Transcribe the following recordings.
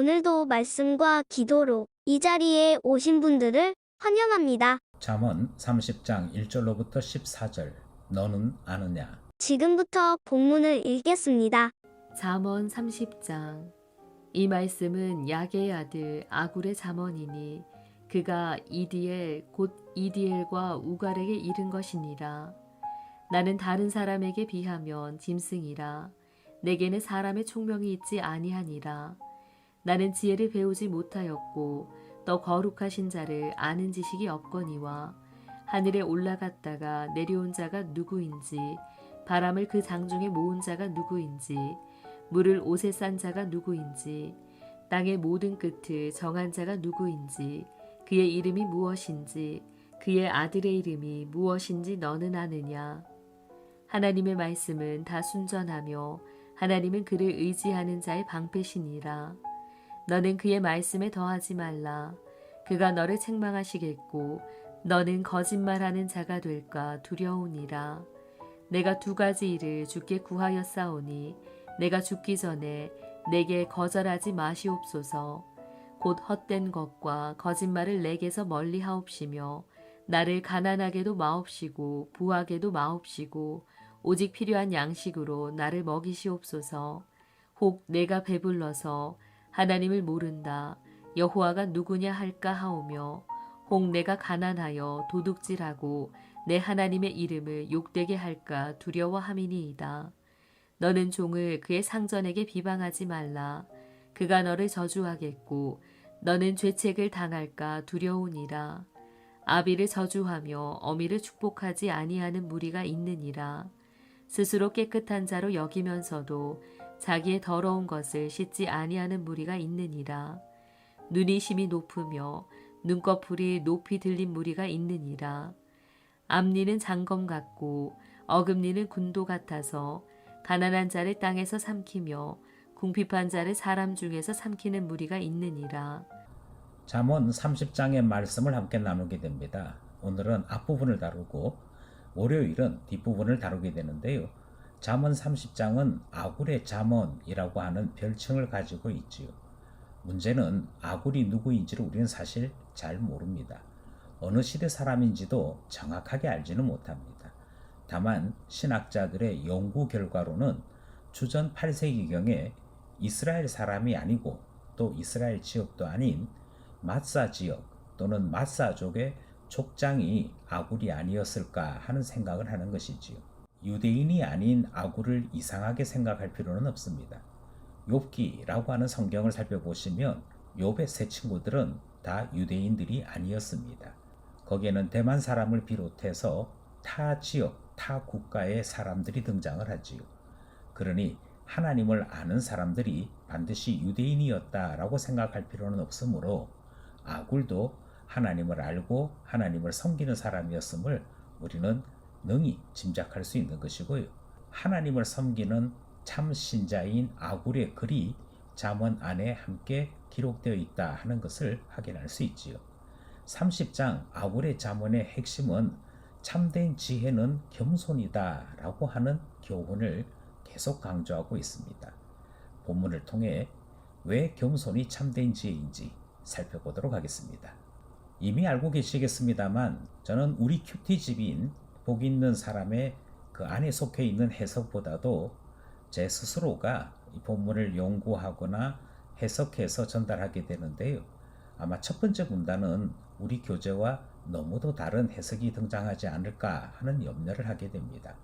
오늘도 말씀과 기도로 이 자리에 오신 분들을 환영합니다. 잠언 30장 1절로부터 14절 너는 아느냐? 지금부터 본문을 읽겠습니다. 잠언 30장. 이 말씀은 야게의 아들 아굴의 잠언이니 그가 이디엘 곧 이디엘과 우갈에게 이른 것이니라. 나는 다른 사람에게 비하면 짐승이라. 내게는 사람의 총명이 있지 아니하니라 나는 지혜를 배우지 못하였고 또 거룩하신 자를 아는 지식이 없거니와 하늘에 올라갔다가 내려온 자가 누구인지 바람을 그 장중에 모은 자가 누구인지 물을 옷에 싼 자가 누구인지 땅의 모든 끝을 정한 자가 누구인지 그의 이름이 무엇인지 그의 아들의 이름이 무엇인지 너는 아느냐? 하나님의 말씀은 다 순전하며 하나님은 그를 의지하는 자의 방패시니라 너는 그의 말씀에 더하지 말라. 그가 너를 책망하시겠고 너는 거짓말하는 자가 될까 두려우니라. 내가 두 가지 일을 주께 구하였사오니 내가 죽기 전에 내게 거절하지 마시옵소서. 곧 헛된 것과 거짓말을 내게서 멀리 하옵시며 나를 가난하게도 마옵시고 부하게도 마옵시고 오직 필요한 양식으로 나를 먹이시옵소서. 혹 내가 배불러서 하나님을 모른다 여호와가 누구냐 할까 하오며 혹 내가 가난하여 도둑질하고 내 하나님의 이름을 욕되게 할까 두려워함이니이다. 너는 종을 그의 상전에게 비방하지 말라. 그가 너를 저주하겠고 너는 죄책을 당할까 두려우니라. 아비를 저주하며 어미를 축복하지 아니하는 무리가 있느니라. 스스로 깨끗한 자로 여기면서도 자기의 더러운 것을 씻지 아니하는 무리가 있느니라. 눈이 심히 높으며 눈꺼풀이 높이 들린 무리가 있느니라. 앞니는 장검 같고 어금니는 군도 같아서 가난한 자를 땅에서 삼키며 궁핍한 자를 사람 중에서 삼키는 무리가 있느니라. 잠언 30장의 말씀을 함께 나누게 됩니다. 오늘은 앞부분을 다루고 월요일은 뒷부분을 다루게 되는데요. 잠언 30장은 아굴의 잠언이라고 하는 별칭을 가지고 있지요. 문제는 아굴이 누구인지를 우리는 사실 잘 모릅니다. 어느 시대 사람인지도 정확하게 알지는 못합니다. 다만 신학자들의 연구 결과로는 주전 8세기경에 이스라엘 사람이 아니고 또 이스라엘 지역도 아닌 마사 지역 또는 마사족의 족장이 아굴이 아니었을까 하는 생각을 하는 것이지요. 유대인이 아닌 아굴을 이상하게 생각할 필요는 없습니다. 욥기라고 하는 성경을 살펴보시면 욥의 세 친구들은 다 유대인들이 아니었습니다. 거기에는 대만 사람을 비롯해서 타 지역, 타 국가의 사람들이 등장을 하지요. 그러니 하나님을 아는 사람들이 반드시 유대인이었다라고 생각할 필요는 없으므로 아굴도 하나님을 알고 하나님을 섬기는 사람이었음을 우리는 능히 짐작할 수 있는 것이고요. 하나님을 섬기는 참 신자인 아굴의 글이 잠언 안에 함께 기록되어 있다 하는 것을 확인할 수 있지요. 30장 아굴의 잠언의 핵심은 참된 지혜는 겸손이다 라고 하는 교훈을 계속 강조하고 있습니다. 본문을 통해 왜 겸손이 참된 지혜인지 살펴보도록 하겠습니다. 이미 알고 계시겠습니다만 저는 우리 큐티 집인 복 있는 사람의 그 안에 속해 있는 해석보다도 제 스스로가 이 본문을 연구하거나 해석해서 전달하게 되는데요. 아마 첫 번째 문단은 우리 교재와 너무도 다른 해석이 등장하지 않을까 하는 염려를 하게 됩니다.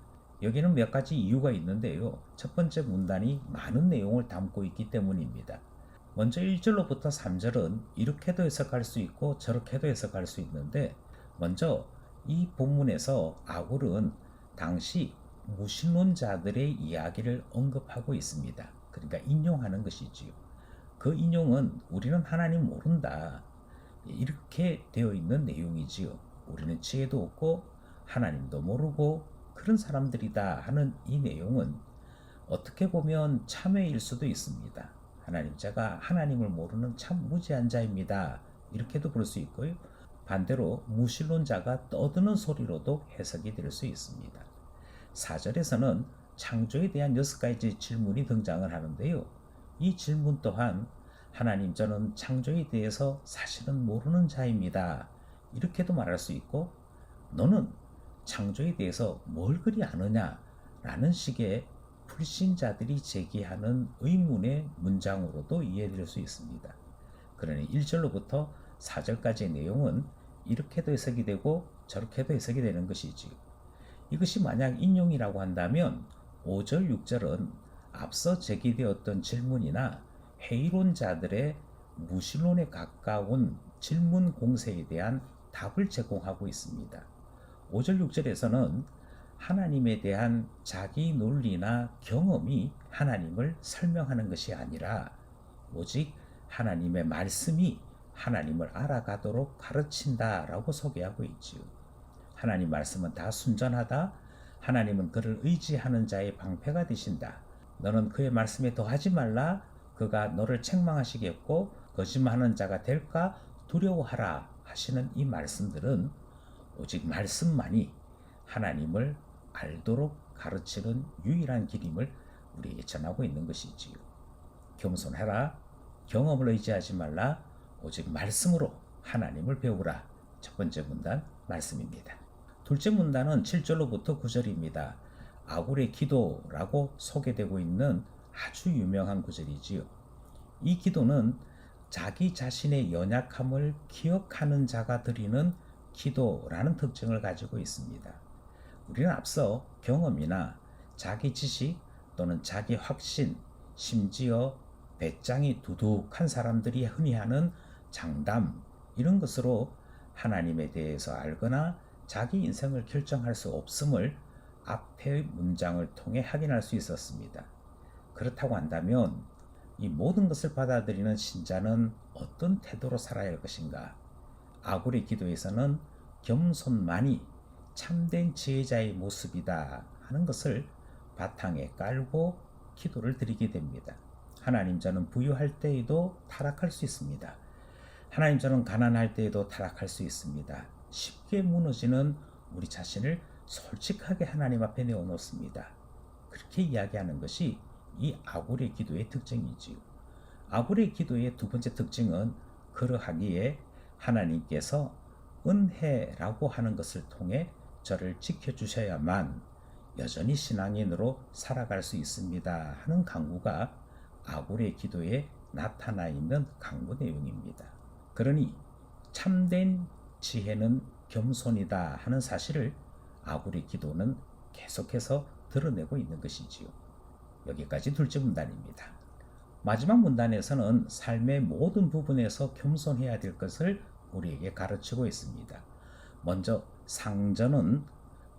여기는 몇 가지 이유가 있는데요. 첫 번째 문단이 많은 내용을 담고 있기 때문입니다. 먼저 1절로부터 3절은 이렇게도 해석할 수 있고 저렇게도 해석할 수 있는데 먼저 이 본문에서 아굴은 당시 무신론자들의 이야기를 언급하고 있습니다. 그러니까 인용하는 것이지요. 그 인용은 우리는 하나님 모른다. 이렇게 되어 있는 내용이지요. 우리는 지혜도 없고 하나님도 모르고 그런 사람들이다 하는 이 내용은 어떻게 보면 참회일 수도 있습니다. 하나님 제가 하나님을 모르는 참 무지한 자입니다. 이렇게도 볼 수 있고요. 반대로 무신론자가 떠드는 소리로도 해석이 될 수 있습니다. 4절에서는 창조에 대한 여섯 가지 질문이 등장을 하는데요. 이 질문 또한 하나님 저는 창조에 대해서 사실은 모르는 자입니다. 이렇게도 말할 수 있고 너는 창조에 대해서 뭘 그리 아느냐 라는 식의 불신자들이 제기하는 의문의 문장으로도 이해될 수 있습니다. 그러니 1절로부터 4절까지의 내용은 이렇게도 해석이 되고 저렇게도 해석이 되는 것이지요. 이것이 만약 인용이라고 한다면 5절, 6절은 앞서 제기되었던 질문이나 회의론자들의 무신론에 가까운 질문 공세에 대한 답을 제공하고 있습니다. 5절, 6절에서는 하나님에 대한 자기 논리나 경험이 하나님을 설명하는 것이 아니라 오직 하나님의 말씀이 하나님을 알아가도록 가르친다라고 소개하고 있지요. 하나님 말씀은 다 순전하다. 하나님은 그를 의지하는 자의 방패가 되신다. 너는 그의 말씀에 더하지 말라. 그가 너를 책망하시겠고 거짓말하는 자가 될까 두려워하라 하시는 이 말씀들은 오직 말씀만이 하나님을 알도록 가르치는 유일한 길임을 우리에게 전하고 있는 것이지요. 겸손해라. 경험을 의지하지 말라. 오직 말씀으로 하나님을 배우라. 첫 번째 문단 말씀입니다. 둘째 문단은 7절로부터 9절입니다. 아굴의 기도라고 소개되고 있는 아주 유명한 구절이지요. 이 기도는 자기 자신의 연약함을 기억하는 자가 드리는 기도라는 특징을 가지고 있습니다. 우리는 앞서 경험이나 자기 지식 또는 자기 확신, 심지어 배짱이 두둑한 사람들이 흔히 하는 장담 이런 것으로 하나님에 대해서 알거나 자기 인생을 결정할 수 없음을 앞의 문장을 통해 확인할 수 있었습니다. 그렇다고 한다면 이 모든 것을 받아들이는 신자는 어떤 태도로 살아야 할 것인가? 아굴의 기도에서는 겸손만이 참된 지혜자의 모습이다 하는 것을 바탕에 깔고 기도를 드리게 됩니다. 하나님 저는 부유할 때에도 타락할 수 있습니다. 하나님 저는 가난할 때에도 타락할 수 있습니다. 쉽게 무너지는 우리 자신을 솔직하게 하나님 앞에 내어놓습니다. 그렇게 이야기하는 것이 이 아굴의 기도의 특징이지요. 아굴의 기도의 두 번째 특징은 그러하기에 하나님께서 은혜라고 하는 것을 통해 저를 지켜주셔야만 여전히 신앙인으로 살아갈 수 있습니다 하는 강구가 아굴의 기도에 나타나 있는 강구 내용입니다. 그러니 참된 지혜는 겸손이다 하는 사실을 아굴의 기도는 계속해서 드러내고 있는 것이지요. 여기까지 둘째 문단입니다. 마지막 문단에서는 삶의 모든 부분에서 겸손해야 될 것을 우리에게 가르치고 있습니다. 먼저 상전은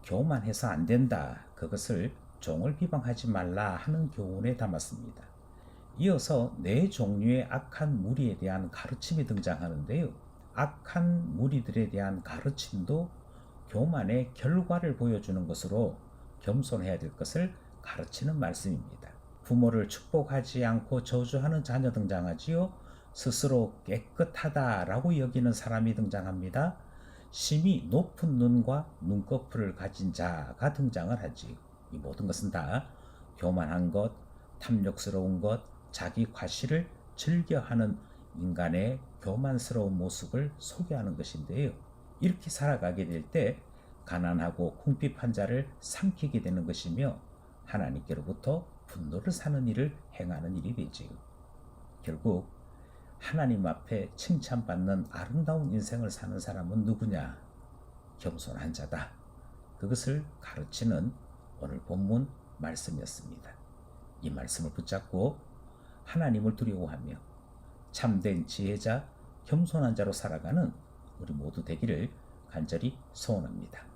교만해서 안 된다. 그것을 종을 비방하지 말라 하는 교훈에 담았습니다. 이어서 네 종류의 악한 무리에 대한 가르침이 등장하는데요. 악한 무리들에 대한 가르침도 교만의 결과를 보여주는 것으로 겸손해야 될 것을 가르치는 말씀입니다. 부모를 축복하지 않고 저주하는 자녀 등장하지요. 스스로 깨끗하다라고 여기는 사람이 등장합니다. 심히 높은 눈과 눈꺼풀을 가진 자가 등장을 하지. 이 모든 것은 다 교만한 것, 탐욕스러운 것, 자기 과시를 즐겨하는 인간의 교만스러운 모습을 소개하는 것인데요. 이렇게 살아가게 될 때 가난하고 궁핍한 자를 삼키게 되는 것이며 하나님께로부터 분노를 사는 일을 행하는 일이 되지요. 결국 하나님 앞에 칭찬받는 아름다운 인생을 사는 사람은 누구냐? 겸손한 자다. 그것을 가르치는 오늘 본문 말씀이었습니다. 이 말씀을 붙잡고 하나님을 두려워하며 참된 지혜자, 겸손한 자로 살아가는 우리 모두 되기를 간절히 소원합니다.